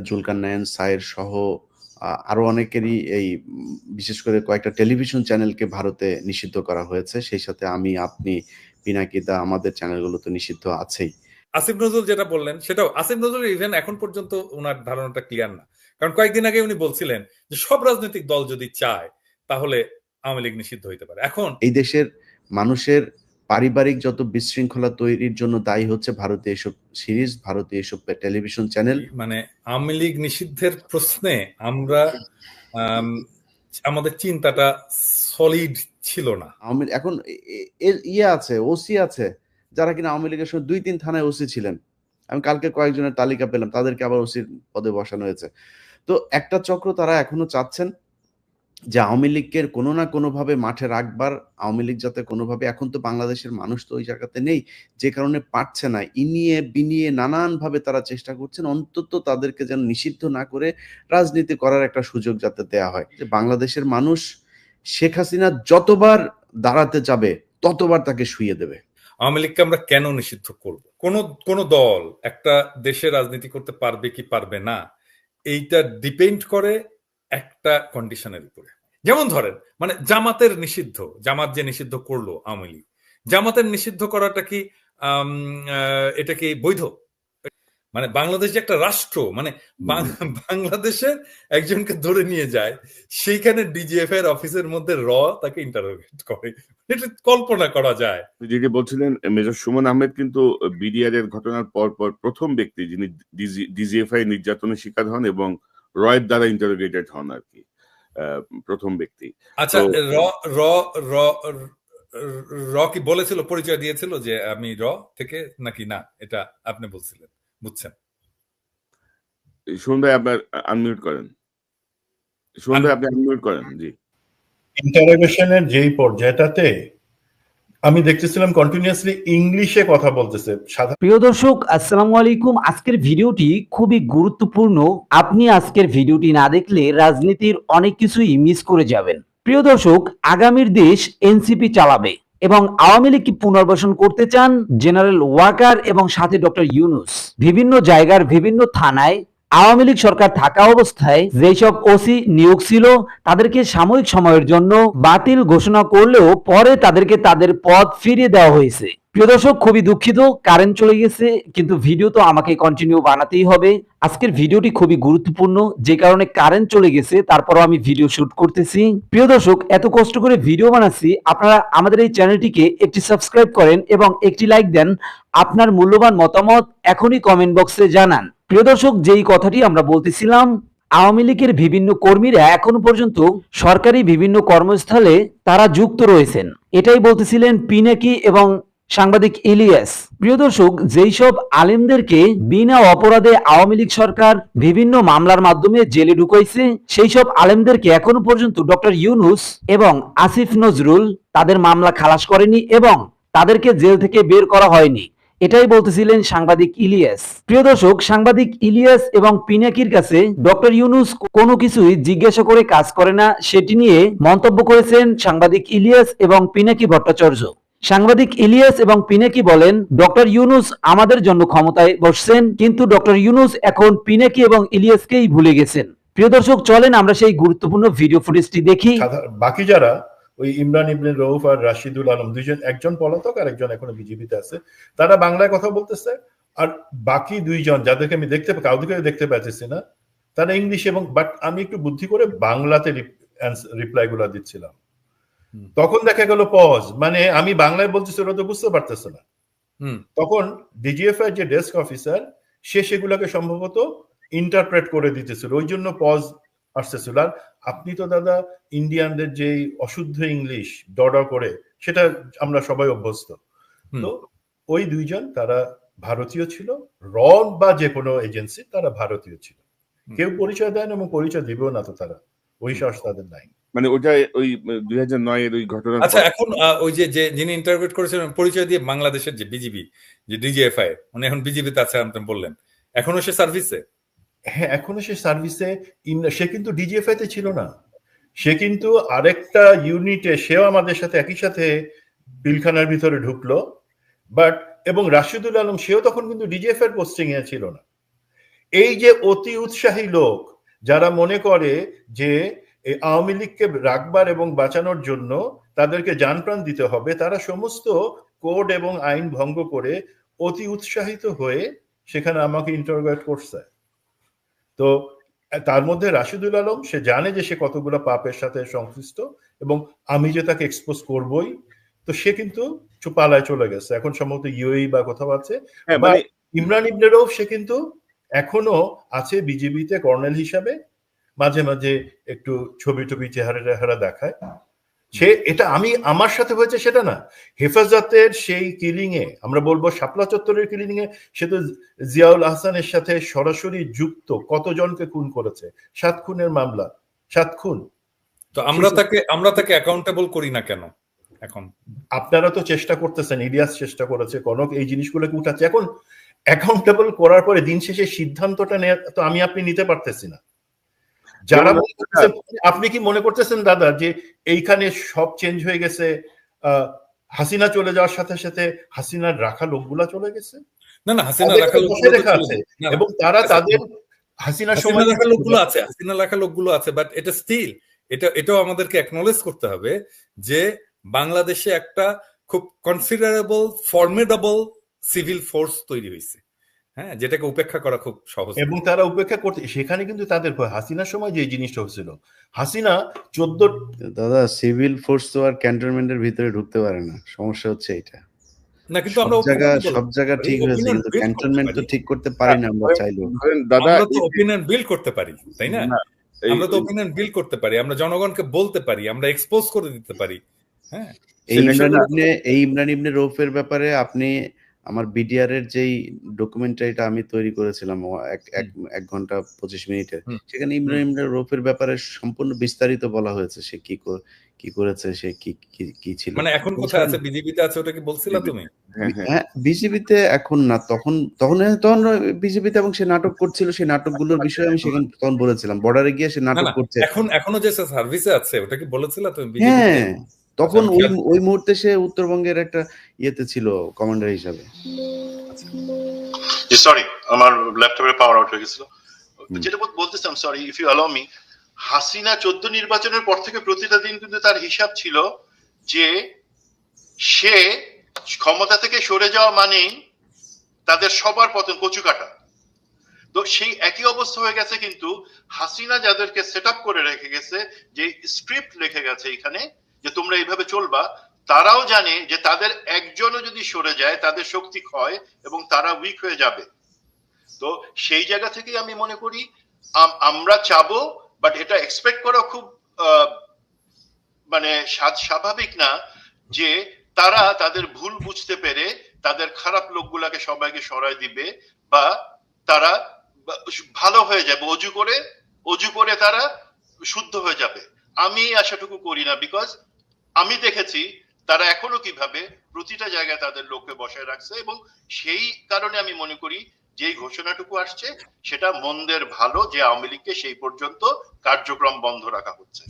জুলকার নায়ন সায়ের সহ আহ, আরও অনেকেরই এই বিশেষ করে কয়েকটা টেলিভিশন চ্যানেলকে ভারতে নিষিদ্ধ করা হয়েছে। সেই সাথে আমি আপনি পিনাকিদা আমাদের চ্যানেলগুলো তো নিষিদ্ধ আছেই। আসিফ নজরুল যেটা বললেন সেটাও আসিফ নজরুল ইভেন এখন পর্যন্ত ওনার ধারণাটা ক্লিয়ার না। কারণ কয়েকদিন আগে উনি বলছিলেন যে সব রাজনৈতিক দল যদি চায় তাহলে আওয়ামী লীগ নিষিদ্ধ হইতে পারে। এখন এই দেশের মানুষের পারিবারিক যত বিশৃঙ্খলা তৈরির জন্য দায়ী হচ্ছে ভারতীয় এসব সিরিজ ভারতীয় এসব টেলিভিশন চ্যানেল। মানে আওয়ামী লীগ নিষিদ্ধের প্রশ্নে আমরা আমাদের চিন্তাটা সলিড ছিল না। আওয়ামী এখন ইয়ে আছে ওসি আছে যারা কিনা আওয়ামী লীগের সময় দুই তিন থানায় ওসি ছিলেন। আমি কালকে কয়েকজনের তালিকা পেলাম তাদেরকে আবার ওসির পদে বসানো হয়েছে। তো একটা চক্র তারা এখনও চাচ্ছেন যে আওয়ামী লীগকে কোনো না কোনোভাবে মাঠে রাখবার, আওয়ামী লীগ যাতে কোনোভাবে এখন তো বাংলাদেশের মানুষ তো ওই জায়গাতে নেই, যে কারণে পারছে না। ইনিয়ে বিনিয়ে নানানভাবে তারা চেষ্টা করছেন, অন্তত তাদেরকে যেন নিষিদ্ধ না করে রাজনীতি করার একটা সুযোগ যাতে দেয়া হয়। যে বাংলাদেশের মানুষ শেখ হাসিনা যতবার দাঁড়াতে যাবে, ততবার তাকে শুয়ে দেবে। আওয়ামী লীগকে আমরা কেন নিষিদ্ধ করব? কোন কোন দল একটা দেশে রাজনীতি করতে পারবে কি পারবে না, এইটা ডিপেন্ড করে একটা কন্ডিশনের উপরে। যেমন ধরেন মানে জামাতের নিষিদ্ধ জামাত যে নিষিদ্ধ করল আওয়ামী লীগ জামাতের নিষিদ্ধ করাটা কি এটা কি বৈধ? মানে বাংলাদেশ যে একটা রাষ্ট্র মানে বাংলাদেশের একজনকে ধরে নিয়ে যায় সেইখানে ডিজিএফ এর অফিসের মধ্যে র তাকে ইন্টারোগেট করে। এটা কল্পনা করা যায়। যেটি বলছিলেন মেজর সুমন আহমেদ কিন্তু বিডিআর এর ঘটনার পর পর প্রথম ব্যক্তি যিনি ডিজিএফআই নির্যাতনের শিকার হন এবং রয়ের দ্বারা ইন্টারোগেটেড হন আর কি আহ, প্রথম ব্যক্তি। আচ্ছা র র র র কি বলেছিল পরিচয় দিয়েছিল যে আমি র থেকে নাকি না? এটা আপনি বলছিলেন বুঝছেন? সুমন ভাই আপনার আনমিউট করেন। সুমন ভাই আপনি আনমিউট করেন জি। ইন্টারোগেশনের যেই পর্যায়টাতে আমি দেখতেছিলাম কন্টিনিউয়াসলি ইংলিশে কথা বলতেছে। প্রিয় দর্শক, আসসালামু আলাইকুম। আজকের ভিডিওটি খুবই গুরুত্বপূর্ণ। আপনি আজকের ভিডিওটি না দেখলে রাজনীতির অনেক কিছুই মিস করে যাবেন। প্রিয় দর্শক, আগামীর দেশ এনসিপি চালাবে এবং আওয়ামী লীগ কি পুনর্বাসন করতে চান? জেনারেল ওয়াকার এবং সাথে ডক্টর ইউনুস বিভিন্ন জায়গার বিভিন্ন থানায় আওয়ামী লীগ সরকার থাকা অবস্থায় যেসব ওসি নিয়োগ ছিল, তাদেরকে সাময়িক সময়ের জন্য বাতিল ঘোষণা করলেও পরে তাদেরকে তাদের পদ ফিরিয়ে দেওয়া হয়েছে। প্রিয় দর্শক, খুবই দুঃখিত, কারেন্ট চলে গেছে, কিন্তু ভিডিও তো আমাকে কন্টিনিউ বানাতেই হবে। আজকের ভিডিওটি খুবই গুরুত্বপূর্ণ, যে কারণে কারেন্ট চলে গেছে, তারপরও আমি ভিডিও শুট করতেছি। প্রিয় দর্শক, এত কষ্ট করে ভিডিও বানাচ্ছি, আপনারা আমাদের এই চ্যানেলটিকে একটি সাবস্ক্রাইব করেন এবং একটি লাইক দেন, আপনার মূল্যবান মতামত এখনই কমেন্ট বক্সে জানান। প্রিয় দর্শক, যেই কথাটি আমরা বলতেছিলাম, আওয়ামী লীগের বিভিন্ন কর্মীরা এখনও পর্যন্ত সরকারি বিভিন্ন কর্মস্থলে তারা যুক্ত রয়েছেন। এটাই বলতেছিলেন পিনাকি এবং সাংবাদিক ইলিয়াস। প্রিয় দর্শক, যেই সব আলেমদেরকে বিনা অপরাধে আওয়ামী লীগ সরকার বিভিন্ন মামলার মাধ্যমে জেলে ঢুকাইছে, সেই সব আলেমদেরকে এখনও পর্যন্ত ডক্টর ইউনুস এবং আসিফ নজরুল তাদের মামলা খালাস করেনি এবং তাদেরকে জেল থেকে বের করা হয়নি। এটাই বলতেছিলেন সাংবাদিক ইলিয়াস। প্রিয় দর্শক, সাংবাদিক ইলিয়াস এবং পিনাকির কাছে ডক্টর ইউনুস কোনো কিছুই জিজ্ঞাসা করে কাজ করে না, সেটি নিয়ে মন্তব্য করেছেন সাংবাদিক ইলিয়াস এবং পিনাকি ভট্টাচার্য। সাংবাদিক ইলিয়াস এবং পিনাকি বলেন, ডক্টর ইউনুস আমাদের জন্য ক্ষমতায় বসছেন, কিন্তু ডক্টর ইউনুস এখন পিনাকি এবং ইলিয়াসকেই ভুলে গেছেন। প্রিয় দর্শক, চলেন আমরা সেই গুরুত্বপূর্ণ ভিডিও ফুটেজটি দেখি। বাকি যারা ওই ইমরান ইবনে রৌফ আর রাশিদুল আলম দুইজন একজন পলাতক আর একজন এখনও বিজেপিতে আছে। তারা বাংলায় কথা বলতেছে আর বাকি দুইজন যাদেরকে আমি দেখতে কাউকে দেখতে পাচ্ছি না তারা ইংলিশ এবং বাট আমি একটু বুদ্ধি করে বাংলাতে রিপ্লাই গুলা দিচ্ছিলাম। তখন দেখা গেল পজ মানে আমি বাংলায় বলতেছি ওরা তো বুঝতে পারতেছে না। হুম। তখন ডিজিএফ এর যে ডেস্ক অফিসার সে সেগুলোকে সম্ভবত ইন্টারপ্রেট করে দিতেছিল ওই জন্য পজ আসতেছিল। আর আপনি তো দাদা ইন্ডিয়ানদের যে অশুদ্ধ ইংলিশ ডডা করে সেটা আমরা সবাই অভ্যস্ত। তো ওই দুইজন তারা ভারতীয় ছিল রন বা যে কোনো এজেন্সি তারা ভারতীয় ছিল। কেউ পরিচয় দেন এবং পরিচয় দিবেও না তো তারা। ওই সাহস তাদের নাই। মানে ওটা ওই দুই হাজার নয়ের ওই ঘটনা আচ্ছা এখন ওই যে যে যিনি ইন্টারভিউ করেছিলেন পরিচয় দিয়ে বাংলাদেশের যে বিজিবি যে ডিজিএফআই উনি এখন বিজিবিতে আছে আপনি বললেন। এখনও সে সার্ভিসে হ্যাঁ এখনও সে সার্ভিসে সে কিন্তু ডিজিএফআই তে ছিল না। সে কিন্তু আরেকটা ইউনিটে সেও আমাদের সাথে একই সাথে পিলখানার ভিতরে ঢুকলো। বাট এবং রাশিদুল আলম, সেও তখন কিন্তু ডিজিএফ এর পোস্টিং এ ছিল না। এই যে অতি উৎসাহী লোক, যারা মনে করে যে আওয়ামী লীগকে রাখবার এবং বাঁচানোর জন্য তাদেরকে জানপ্রাণ দিতে হবে, তারা সমস্ত কোড এবং আইন ভঙ্গ করে অতি উৎসাহিত হয়ে সেখানে আমাকে ইন্টারোগেট করছে। তো তার মধ্যে রাশিদুল আলম সে জানে যে সে কতগুলো পাপের সাথে সংশ্লিষ্ট এবং আমি যে তাকে এক্সপোজ করবই তো সে কিন্তু পালায় চলে গেছে। এখন সম্ভবত ইউএই বা কোথাও আছে। হ্যাঁ মানে ইমরান ইবনে রৌফ সে কিন্তু এখনও আছে বিজেপিতে কর্নেল হিসাবে। মাঝে মাঝে একটু ছবি টবি চেহারা টেহারা দেখায়। সে এটা আমি আমার সাথে হয়েছে সেটা না। হেফাজতের সেই কিলিং এ আমরা বলব শাপলা চত্বরের কিলিং এ সে তো জিয়াউল আহসানের সাথে সরাসরি যুক্ত কতজনকে খুন করেছে? সাত খুনের মামলা। সাত খুন। তো আমরা তাকে আমরা তাকে অ্যাকাউন্টেবল করি না কেন এখন? আপনারা তো চেষ্টা করতেছেন ইলিয়াস চেষ্টা করেছে কনক এই জিনিসগুলোকে উঠাচ্ছে। এখন অ্যাকাউন্টেবল করার পরে দিন শেষে সিদ্ধান্তটা নেওয়া তো আমি আপনি নিতে পারতেছি না। যারা মনে আপনি কি মনে করতেছেন দাদা যে এইখানে সব চেঞ্জ হয়ে গেছে হাসিনা চলে যাওয়ার সাথে সাথে হাসিনার রাখা লোকগুলা চলে গেছে না না হাসিনা রাখা রেখা আছে। এবং তারা আচ্ছা, তাদের হাসিনা সময় রাখা লোকগুলো আছে হাসিনা রাখা লোকগুলো আছে বাট এটা স্টিল এটা এটাও আমাদেরকে অ্যাকনোলেজ করতে হবে যে বাংলাদেশে একটা খুব কনসিডারেবল ফর্মিডেবল সিভিল ফোর্স তৈরি হয়েছে হ্যাঁ যেটাকে উপেক্ষা করা খুব সহজ। এবং তারা উপেক্ষা করতে সেখানে কিন্তু তাদের হাসিনার সময় যে জিনিসটা হচ্ছিল হাসিনা চোদ্দ দাদা সিভিল ফোর্স তো আর ক্যান্টনমেন্টের ভিতরে ঢুকতে পারে না। সমস্যা হচ্ছে এটা না কিন্তু আমরা জায়গা সব জায়গা ঠিক হয়েছে কিন্তু করতে ক্যান্টনমেন্ট তো পারি। ঠিক করতে পারি না আমরা চাইলেও। দাদা আমরা তো যে- বিল্ড করতে পারি তাই না? আমরা তো ওপিনিয়ন বিল্ড করতে পারি আমরা জনগণকে বলতে পারি আমরা এক্সপোজ করে দিতে পারি। হ্যাঁ। এই ইমরান ইবনে এই ইমরান ইবনে রৌফের ব্যাপারে আপনি আমার বিডিআর এর যেই ডকুমেন্টারিটা আমি তৈরি করেছিলাম এক এক এক ঘণ্টা পঁচিশ মিনিটের সেখানে ইমরান ইবনে রৌফের ব্যাপারে সম্পূর্ণ বিস্তারিত বলা হয়েছে সে কি কর- কি করেছে সে কি কি- কি ছিল। মানে এখন কোথায় আছে? বিজেপিতে আছে ওটা কি বলছিলা তুমি? হ্যাঁ হ্যাঁ। হ্যাঁ বিজেপিতে এখন না তখন তখন তখন বিজেপিতে এবং সে নাটক করছিল সেই নাটকগুলোর বিষয়ে আমি সেখানে তখন বলেছিলাম। বর্ডারে গিয়ে সে নাটক করছে। এখন এখনও যে সার্ভিসে আছে ওটা কি বলেছিলা তুমি? হ্যাঁ। তখন আচ্ছা, ওই ওই মুহূর্তে সে উত্তরবঙ্গের একটা ইয়েতে ছিল কমান্ডার হিসাবে। সরি আমার ল্যাপটপের পাওয়ার আউট হয়ে গেছিল। যেটা বলতেছিলাম sorry if you allow me Hasina চোদ্দ নির্বাচনের পর থেকে প্রতিটা দিন কিন্তু তার হিসাব ছিল যে সে ক্ষমতা থেকে সরে যাওয়া মানেই তাদের সবার পতন কচু কাটা। তো সেই একই অবস্থা হয়ে গেছে কিন্তু হাসিনা যাদেরকে সেট আপ করে রেখে গেছে যে স্ক্রিপ্ট লিখে গেছে এখানে যে তোমরা এইভাবে চলবা, তারাও জানে যে তাদের একজনও যদি সরে যায়, তাদের শক্তি ক্ষয় এবং তারা উইক হয়ে যাবে। তো সেই জায়গা থেকেই আমি মনে করি আমরা চাবো বাট এটা এক্সপেক্ট করা খুব মানে স্বাভাবিক না যে তারা তাদের ভুল বুঝতে পেরে তাদের খারাপ লোকগুলাকে সবাইকে সরায় দিবে বা তারা ভালো হয়ে যাবে। অজু করে অজু করে তারা শুদ্ধ হয়ে যাবে। আমি আশাটুকু করি না বিকজ আমি দেখেছি তারা এখনও কীভাবে প্রতিটা জায়গায় তাদের লোককে বসায় রাখছে এবং সেই কারণে আমি মনে করি যে ঘোষণাটুকু আসছে, সেটা মন্দের ভালো যে আওয়ামী লীগকে সেই পর্যন্ত কার্যক্রম বন্ধ রাখা হচ্ছে।